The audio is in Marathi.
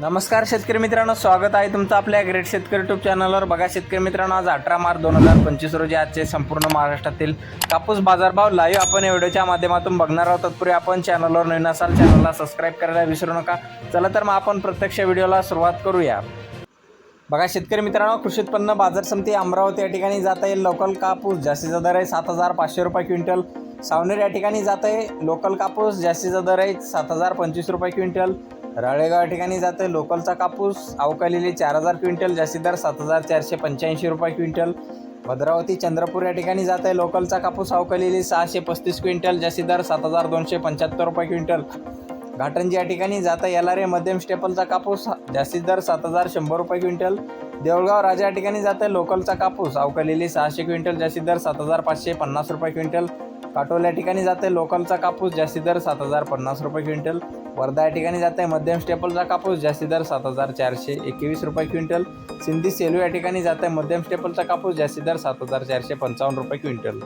नमस्कार शेतकरी मित्रांनो स्वागत आहे तुमचं आपल्या ग्रेट शेतकरी युट्यूब चॅनलवर बघा शेतकरी मित्रांनो आज अठरा मार्च दोन हजार पंचवीस रोजी आजचे संपूर्ण महाराष्ट्रातील कापूस बाजारभाव लाईव्ह आपण या व्हिडिओच्या माध्यमातून बघणार आहोत. तत्पूर्वी आपण चॅनलवर नवीन असाल चॅनलला सबस्क्राईब करायला विसरू नका. चला तर मग आपण प्रत्यक्ष व्हिडिओला सुरुवात करूया. बघा शेतकरी मित्रांनो कृषी उत्पन्न बाजार समिती अमरावती या ठिकाणी जात आहे. लोकल कापूस जास्तीचा दर आहे सात हजार पाचशे रुपये क्विंटल. सावनेर या ठिकाणी जात आहे. लोकल कापूस जास्तीचा दर आहे सात हजार पंचवीस रुपये क्विंटल. राळेगाव या ठिकाणी जाते. आहे लोकलचा कापूस अवकालेली चार हजार क्विंटल जास्ती दर सात हजार चारशे पंच्याऐंशी रुपये क्विंटल. भद्रावती चंद्रपूर या ठिकाणी जात. आहे लोकलचा कापूस अवकालेली सहाशे पस्तीस क्विंटल जास्ती दर सात हजार दोनशे पंच्याहत्तर रुपये क्विंटल. घाटंजी या ठिकाणी जाता. येणारे मध्यम स्टेपलचा कापूस जास्तीत दर सात हजार शंभर रुपये क्विंटल. देवळगाव राजा या ठिकाणी जाते. लोकलचा कापूस अवकालेली सहाशे क्विंटल जास्तीत दर सात हजार पाचशे पन्नास रुपये क्विंटल. काटोल या ठिकाणी जाते लोकलचा कापूस जास्ती दर सात हजार पन्नास रुपये क्विंटल. वर्धा या ठिकाणी जाते मध्यम स्टेपलचा कापूस जास्ती दर सात हजार चारशे एकवीस रुपये क्विंटल. सिंधी सेलू या ठिकाणी जाते मध्यम स्टेपलचा कापूस जास्ती दर सात हजार चारशे पंचावन्न रुपये क्विंटल.